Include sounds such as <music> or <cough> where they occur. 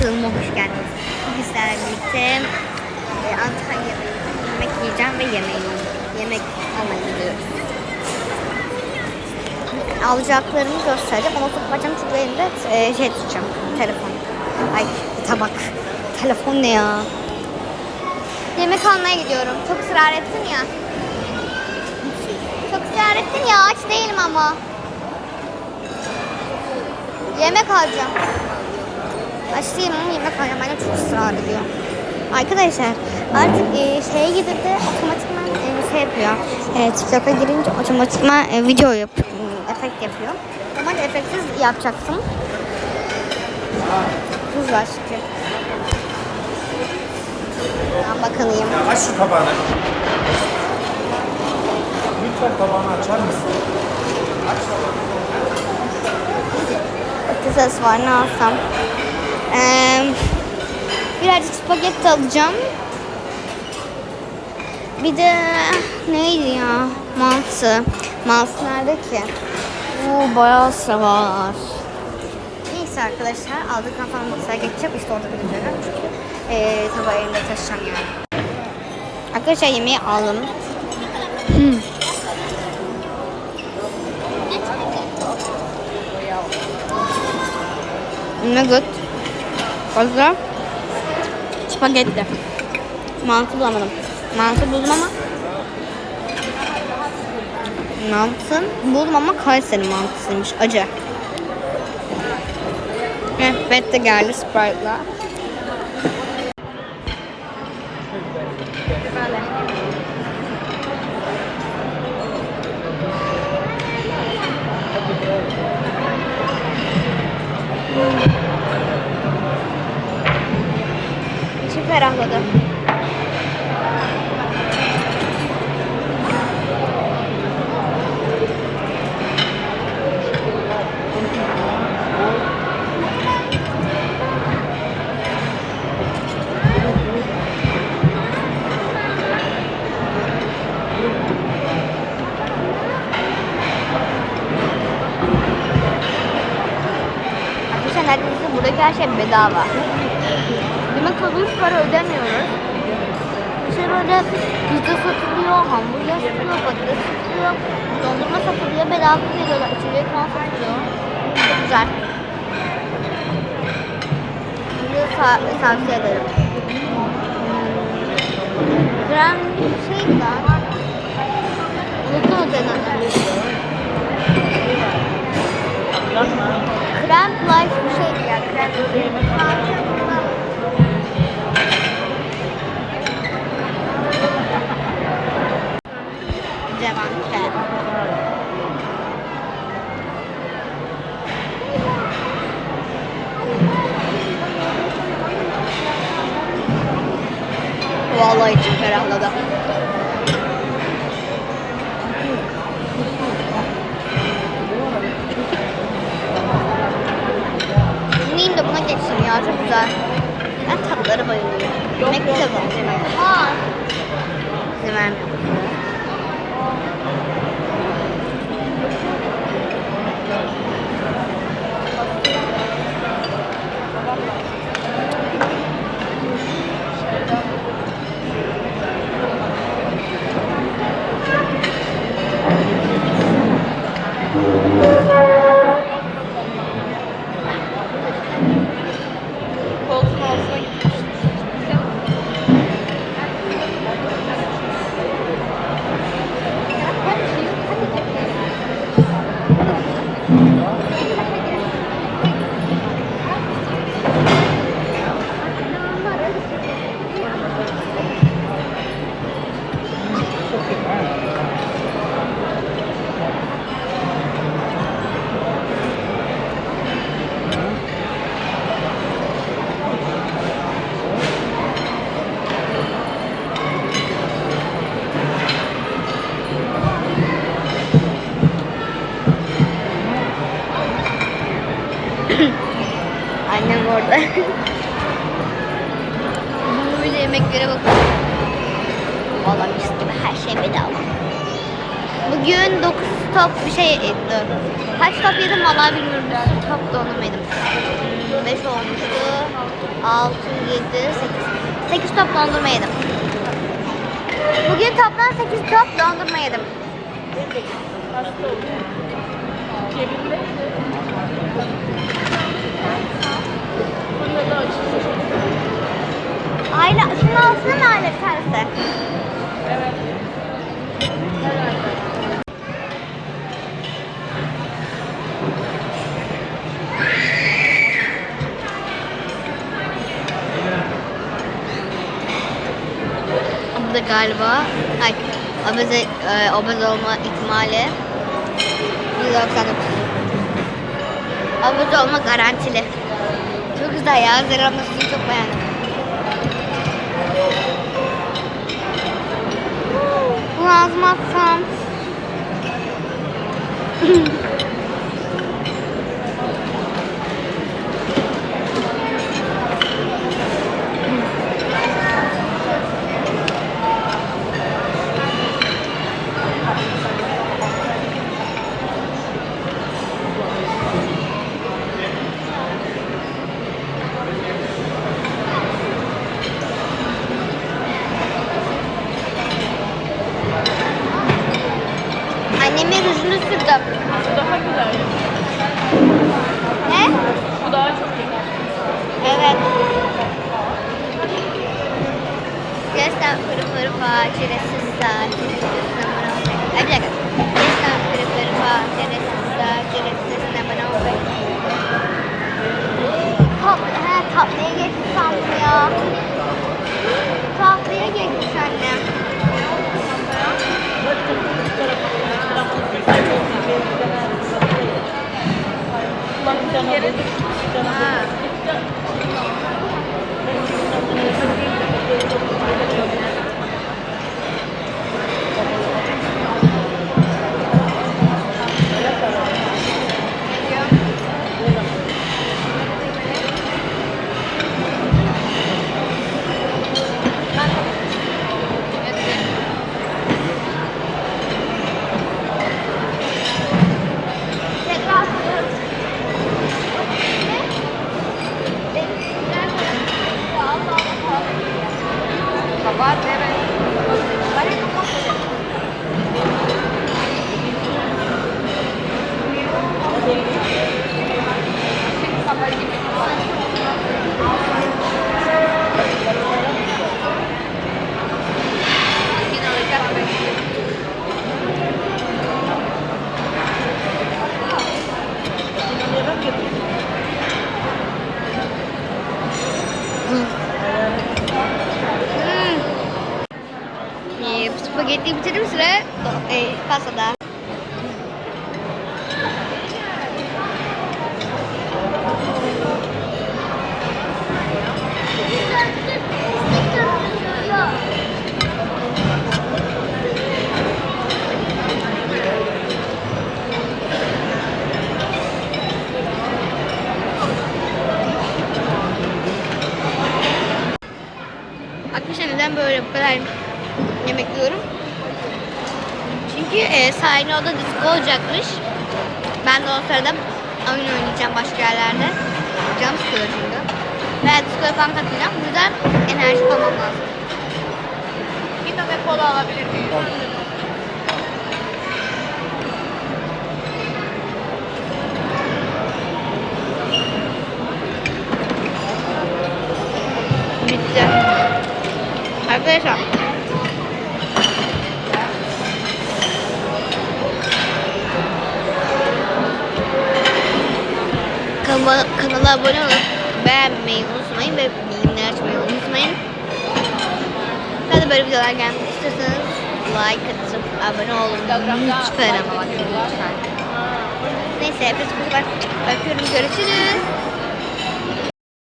kanalıma hoş geldiniz. Bugün sizlerle birlikte e, Antalya'da yemek yiyeceğim ve yemeği yemek almaya gidiyoruz. Alacaklarımı göstereceğim ama tutmayacağım çünkü elimde e, şey tutacağım. Telefon. Ay tabak. Telefon ne ya? Yemek almaya gidiyorum. Çok ısrar ettin ya. Çok ısrar ettin ya. Aç değilim ama. Yemek alacağım. Aç değilim ama yemek alacağım. Bence çok ısrar ediyor. Arkadaşlar artık e, şeye gidip de otomatikman e, şey yapıyor. E, TikTok'a girince otomatikman e, video yap, efekt yapıyor. Ama efektsiz yapacaktım. Tuz var çünkü. Ben bakayım. Aç şu tabağını. Lütfen tabağını açar mısın? Patates var ne alsam? Ee, birazcık spagetti alacağım. Bir de neydi ya? Mantı. Mantı nerede ki? Oo, bayağı sıra var. Neyse arkadaşlar aldıktan sonra masaya geçeceğim. İşte orada bileceğim. Çünkü ee, tabağı elimde taşıyacağım yani. Arkadaşlar yemeği aldım. Nugget. Fazla. Spagetti. Mantı bulamadım. Mantı buldum ama Mantı buldum ama Kayseri mantısıymış. Acı. Evet de geldi Sprite'la. Ferahladı. Arkadaşlar neredeyse buradaki her şey bedava. Yemek tadımız para ödemiyoruz. İşte böyle pizza satılıyor, hamburger satılıyor, patates satılıyor, dondurma satılıyor, bedava veriyorlar, içecek falan satılıyor. Çok güzel. Bunu ta- tavsiye ederim. Krem şey de unuttum adını. Krem life bir şeydi ya, krem Cevanke. Vallahi içim ferahladı. Yiyeyim de buna geçeyim ya çok güzel. Ben tatları bayılıyorum. Yemek de bu. Aa. İzin vermiyor. Koltuğun Annem orada. Böyle yemeklere bakıyorum. Valla mis gibi her şey bedava. Bugün 9 top bir şey yedim. Kaç top yedim vallahi bilmiyorum. Bir top da onu yedim. 5 olmuştu. 6, 7, 8. 8 top dondurma yedim. Bugün toplam 8 top dondurma yedim. Hasta oldum. Cebimde. Bunda da açılmış. Aile, şunun altına mı aile tanesi? Evet. Herhalde. Bu da galiba ay, obez, e, obez olma ihtimali 199. Obez olma garantili. Çok güzel ya. Zerre masasını çok beğendim. Bunu ağzıma atsam. <laughs> Annemin rujunu sürdüm. Bu daha güzel. Ne? Bu daha çok iyi. Evet. Göster fırı fırı fa, çeresiz bir dakika. Geçmiş sandım ya. Geçmiş annem. Hmm. Spagetti bitirdim sıra Çünkü e, sahne oda disco olacakmış. Ben de o sırada oyun oynayacağım başka yerlerde. Canım sıkılıyor çünkü. Ve disco'ya falan katılacağım. Bu yüzden enerji olmam lazım. Bir tane kola alabilir miyim? Bitti. Arkadaşlar. Kanala, kanala abone olup beğenmeyi unutmayın ve bildirimleri açmayı unutmayın. Daha da böyle videolar gelmek istiyorsanız like atıp abone olun. Lütfen ama lütfen. Neyse hepinizi bu kadar öpüyorum. Görüşürüz.